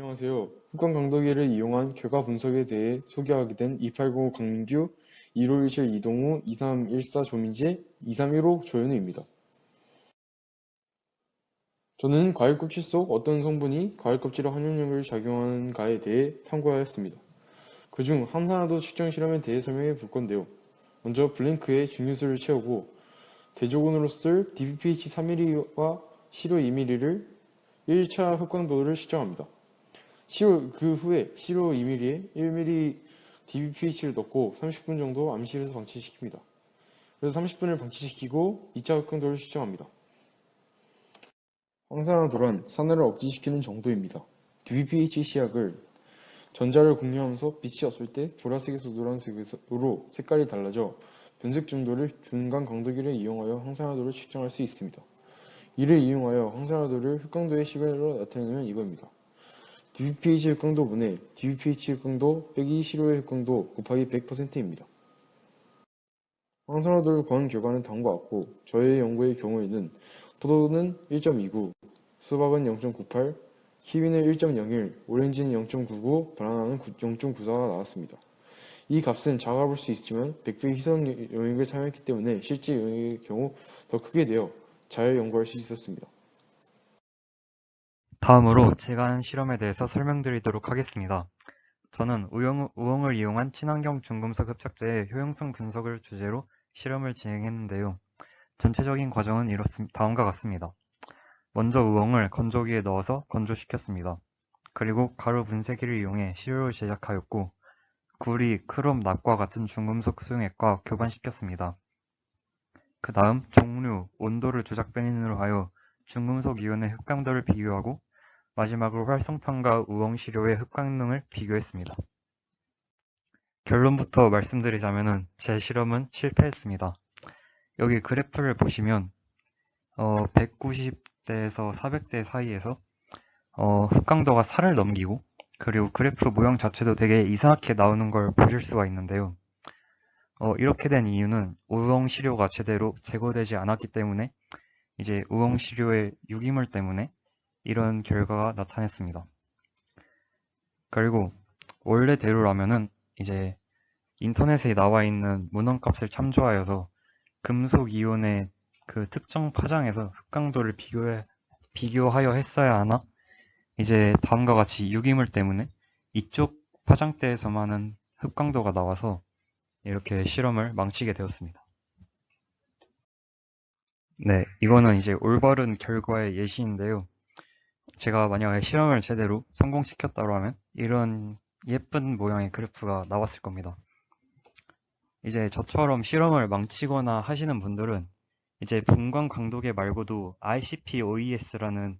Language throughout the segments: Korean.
안녕하세요. 흑광 강도기를 이용한 결과 분석에 대해 소개하게 된 2805 강민규, 1517 이동우, 2314 조민재, 2315 조현우입니다. 저는 과일 껍질 속 어떤 성분이 과일 껍질에 환염력을 작용하는가에 대해 탐구하였습니다. 그중 항산화도 측정 실험에 대해 설명해 볼 건데요. 먼저 블랭크에 증류수를 채우고 대조군으로 쓸 DBPH 3mm와 시로 2mm를 1차 흑광도를 측정합니다. 시로, 그 후에 시로 2mm에 1mm DBPH를 넣고 30분 정도 암실에서 방치시킵니다. 그래서 30분을 방치시키고 2차 흑광도를 측정합니다. 황산화도란 산화를 억제시키는 정도입니다. DBPH 시약을 전자를 공유하면서 빛이 없을 때 보라색에서 노란색으로 색깔이 달라져 변색 정도를 중간 강도기를 이용하여 황산화도를 측정할 수 있습니다. 이를 이용하여 황산화도를 흑광도의 시간으로 나타내면 이겁니다. DBPH 흑광도분의 DBPH 흑광도 빼기 시로의 흑광도 곱하기 100%입니다. 황산화도를 구한 결과는 다음과 같고 저의 연구의 경우에는 포도는 1.29, 수박은 0.98, 키위는 1.01, 오렌지는 0.99, 바나나는 0.94가 나왔습니다. 이 값은 작아 볼수 있지만 100배 희석 용액을 사용했기 때문에 실제 용액의 경우 더 크게 되어 잘 연구할 수 있었습니다. 다음으로 제가 한 실험에 대해서 설명드리도록 하겠습니다. 저는 우영, 우엉 을 이용한 친환경 중금속 흡착제의 효용성 분석을 주제로 실험을 진행했는데요. 전체적인 과정은 이렇습, 다음과 같습니다. 먼저 우엉을 건조기에 넣어서 건조시켰습니다. 그리고 가루 분쇄기를 이용해 시료를 제작하였고 구리, 크롬, 납과 같은 중금속 수용액과 교반시켰습니다. 그 다음 종류, 온도를 조작 변인으로 하여 중금속 이온의 흑강도를 비교하고 마지막으로 활성탄과 우엉 시료의 흑광능을 비교했습니다. 결론부터 말씀드리자면 제 실험은 실패했습니다. 여기 그래프를 보시면 어, 190대에서 400대 사이에서 어, 흑강도가 4를 넘기고 그리고 그래프 모양 자체도 되게 이상하게 나오는 걸 보실 수가 있는데요. 어, 이렇게 된 이유는 우엉 시료가 제대로 제거되지 않았기 때문에 이제 우엉 시료의 유기물 때문에 이런 결과가 나타났습니다. 그리고 원래대로라면은 이제 인터넷에 나와 있는 문헌값을 참조하여서 금속 이온의 그 특정 파장에서 흑강도를 비교해, 비교하여 했어야 하나 이제 다음과 같이 유기물 때문에 이쪽 파장대에서만은 흑강도가 나와서 이렇게 실험을 망치게 되었습니다. 네, 이거는 이제 올바른 결과의 예시인데요. 제가 만약에 실험을 제대로 성공시켰다고 하면 이런 예쁜 모양의 그래프가 나왔을 겁니다. 이제 저처럼 실험을 망치거나 하시는 분들은 이제 분광 강도계 말고도 ICP-OES라는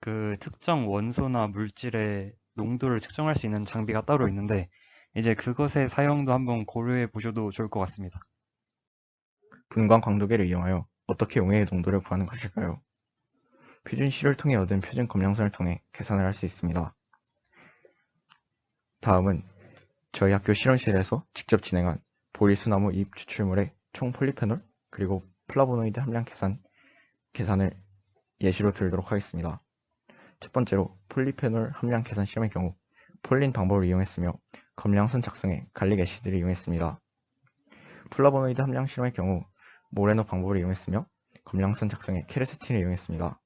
그 특정 원소나 물질의 농도를 측정할 수 있는 장비가 따로 있는데 이제 그것의 사용도 한번 고려해 보셔도 좋을 것 같습니다. 분광 광도계를 이용하여 어떻게 용해의 농도를 구하는 것일까요? 표준 시를 통해 얻은 표준 검량선을 통해 계산을 할 수 있습니다. 다음은 저희 학교 실험실에서 직접 진행한 보리수나무 잎 추출물의 총 폴리페놀 그리고 플라보노이드 함량 계산, 계산을 예시로 들도록 하겠습니다. 첫 번째로 폴리페놀 함량 계산 실험의 경우 폴린 방법을 이용했으며 검량선 작성에 갈릭 애시드를 이용했습니다. 플라보노이드 함량 실험의 경우 모레노 방법을 이용했으며 검량선 작성에 케르세틴을 이용했습니다.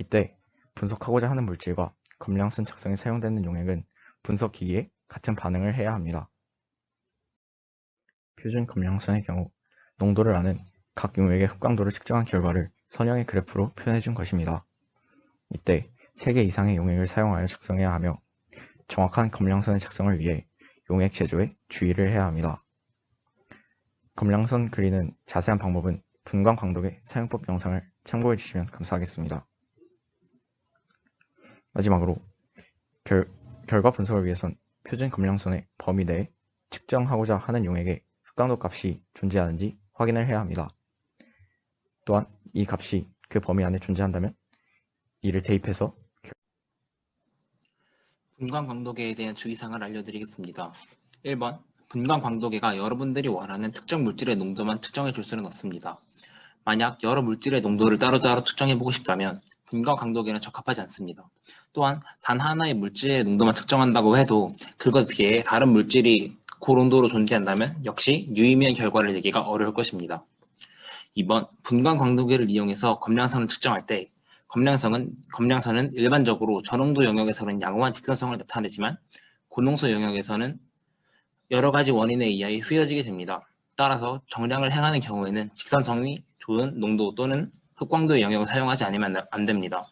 이때 분석하고자 하는 물질과 검량선 작성에 사용되는 용액은 분석기기에 같은 반응을 해야 합니다. 표준 검량선의 경우 농도를 아는 각 용액의 흑광도를 측정한 결과를 선형의 그래프로 표현해 준 것입니다. 이때 3개 이상의 용액을 사용하여 작성해야 하며 정확한 검량선의 작성을 위해 용액 제조에 주의를 해야 합니다. 검량선 그리는 자세한 방법은 분광 광독의 사용법 영상을 참고해 주시면 감사하겠습니다. 마지막으로 결, 결과 분석을 위해선 표준 검량선의 범위 내에 측정하고자 하는 용액의 흑광도 값이 존재하는지 확인을 해야 합니다. 또한 이 값이 그 범위 안에 존재한다면 이를 대입해서 분광 광도계에 대한 주의사항을 알려드리겠습니다. 1번 분광 광도계가 여러분들이 원하는 특정 물질의 농도만 측정해 줄 수는 없습니다. 만약 여러 물질의 농도를 따로따로 측정해 보고 싶다면 분광 광도계는 적합하지 않습니다. 또한 단 하나의 물질의 농도만 측정한다고 해도 그것 위에 다른 물질이 고농도로 존재한다면 역시 유의미한 결과를 내기가 어려울 것입니다. 2번 분광 광도계를 이용해서 검량성을 측정할 때 검량성은 검량선은 일반적으로 저농도 영역에서는 양호한 직선성을 나타내지만 고농도 영역에서는 여러 가지 원인에 의하여 휘어지게 됩니다. 따라서 정량을 행하는 경우에는 직선성이 좋은 농도 또는 흑광도의 영역을 사용하지 않으면 안 됩니다.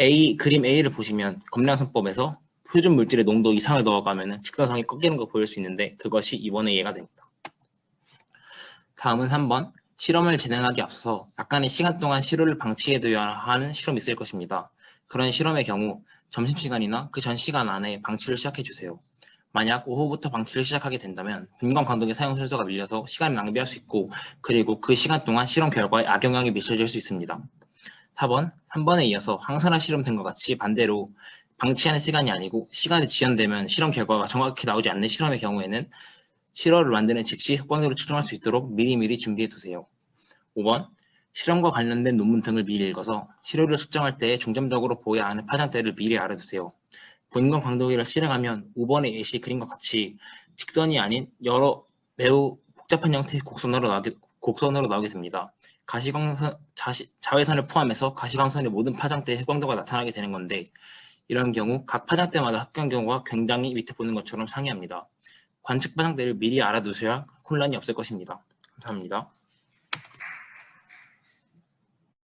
A 그림 A를 보시면 검량선법에서 표준 물질의 농도 이상을 넣어가면 직선성이 꺾이는 거 보일 수 있는데 그것이 이번에 이해가 됩니다. 다음은 3번 실험을 진행하기 앞서서 약간의 시간 동안 시료를 방치해둬야 하는 실험이 있을 것입니다. 그런 실험의 경우 점심시간이나 그 전 시간 안에 방치를 시작해 주세요. 만약 오후부터 방치를 시작하게 된다면 분광 광동의 사용 순서가 밀려서 시간을 낭비할 수 있고 그리고 그 시간 동안 실험 결과에 악영향이 미쳐질 수 있습니다. 4번, 3번에 이어서 항산화 실험된과 같이 반대로 방치하는 시간이 아니고 시간이 지연되면 실험 결과가 정확히 나오지 않는 실험의 경우에는 실험을 만드는 즉시 흑광도를 측정할 수 있도록 미리미리 준비해 두세요. 5번, 실험과 관련된 논문 등을 미리 읽어서 시료를 측정할 때 중점적으로 보여야 하는 파장대를 미리 알아두세요. 분광 광도기를 실행하면 5번의 예시 그림과 같이 직선이 아닌 여러 매우 복잡한 형태의 곡선으로 나오게, 곡선으로 나오게 됩니다. 가시광선, 자시, 자외선을 포함해서 가시광선의 모든 파장대의 흑광도가 나타나게 되는 건데 이런 경우 각 파장대마다 흑광 경우가 굉장히 밑에 보는 것처럼 상이합니다. 관측 파장대를 미리 알아두셔야 혼란이 없을 것입니다. 감사합니다.